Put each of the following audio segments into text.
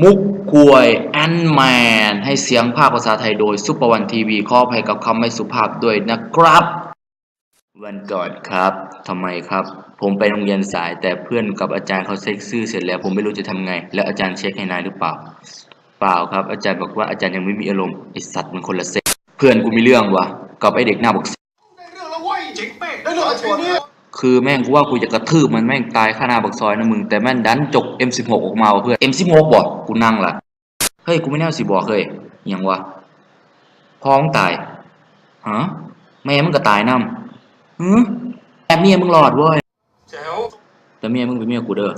มุกควยแอนแมนให้เสียงภาคภาษาไทยโดยซุปเปอร์วันทีวีขออภัยกับคำไม่สุภาพด้วยนะครับ วันก่อนครับทำไมครับ ผมไปโรงเรียนสายแต่เพื่อนกับอาจารย์เขาเช็คชื่อเสร็จแล้วผมไม่รู้จะทำไง แล้วอาจารย์เช็คให้นายหรือเปล่า เปล่าครับ อาจารย์บอกว่าอาจารย์ยังไม่มีอารมณ์ไอสัตว์มันคนละเซ็กเพื่อนกูมีเรื่องวะกับไอเด็กหน้าบอกได้เรื่องแล้วเว้ยเจ๋งเป้งได้เรื่องแล้วจริงเนี่ยคือแม่งกูว่ากูจะกระทืบมันแม่งตายข้าหน้าบักซอยนะมึงแต่แม่งดันจก M16 ออกมาว่ะเพื่อน M16 บอ กกูนั่งละเฮ้ยกูไม่แน่สิบอกเฮ้ยอิหยังวะพ้องตายฮะแม่มึงก็ตายนำหือแต่เมียมึงรอดเว้ยแจ๋วแต่เมียมึงเป็นเมียกูเด้อ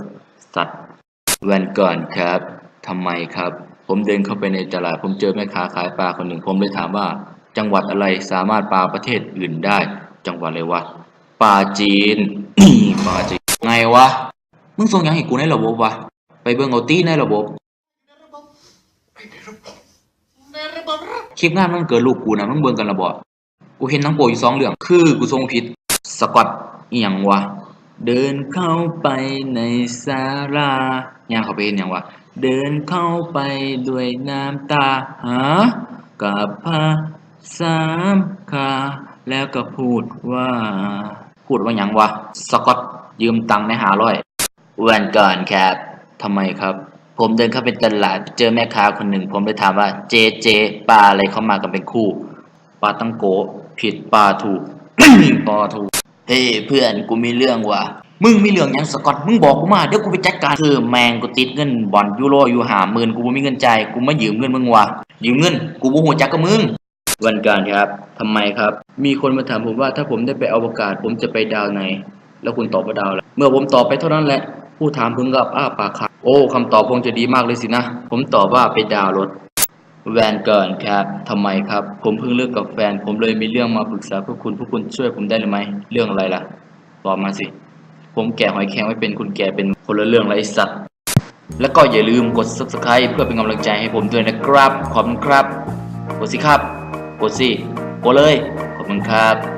สัตว์วันก่อนครับทำไมครับ ผมเดินเข้าไปในตลาดผมเจอแม่ค้าขายปลาคนหนึ่งผมเลยถามว่า จังหวัดอะไรสามารถปลาประเทศอื่นได้ จังหวัดอะไรวะปลาจีนปลาจีนไงวะมึงส่งหยังให้กูในระบบวะไปเบิ่งเอาตี้ในระบบ ในระบบไอ้ในระบบในระบบ คลิปงานมันเกิดลูกกูนะมึงเบิ่งกันระบบกูเห็นหนังโปอยู่สองเรื่อง คือกูทรงผิดสกอตอีหยังวะเดินเข้าไปในศาลาย่างเข้าไปเห็นหยังวะเดินเข้าไปด้วยน้ำตาหากับพาสามคาแล้วก็พูดว่า พูดว่าหยังวะสกอตยืมตังค์ในหาร้อยวันก่อนครับทำไมครับ ผมเดินเข้าไปตลาดเจอแม่ค้าคนหนึ่ง ผมเลยถามว่าเจเจปลาอะไรเข้ามากันเป็นคู่ปลาตั้งโกผิดปลาถูกปลาถูกเฮ้เพื่อนกูมีเรื่องว่ะมึงมีเรื่องยังสกอตมึงบอกกูมาเดี๋ยวกูไปจัดการคือแมงกูติดเงินบอลยูโรอยู่หาหมื่นกูบ่มีเงินใจกูไมายืมเงินมึงว่ะยืมเงินกูบ่ฮู้จักกับมึงวันการครับทำไมครับ มีคนมาถามผมว่าถ้าผมได้ไปอวกาศ ผมจะไปดาวไหน แล้วคุณตอบว่าดาวอะไรเมื่อผมตอบไปเท่านั้นแหละ ผู้ถามพึงกับอ้าปากค้างโอ้คำตอบคงจะดีมากเลยสินะ ผมตอบว่าไปดาวรถแวนเก่อนครับทำไมครับ ผมเพิ่งเลิกกับแฟน ผมเลยมีเรื่องมาปรึกษาพวกคุณ พวกคุณช่วยผมได้หรือไม่เรื่องอะไรล่ะ ตอบมาสิ ผมแก่หอยแครงไม่เป็นคุณแก่เป็นคนละเรื่องไรสัตว์ แล้วก็อย่าลืมกด subscribe เพื่อเป็นกำลังใจให้ผมด้วยนะครับ ขอบคุณครับ กดสิครับ กดสิ กดเลย ขอบคุณครับ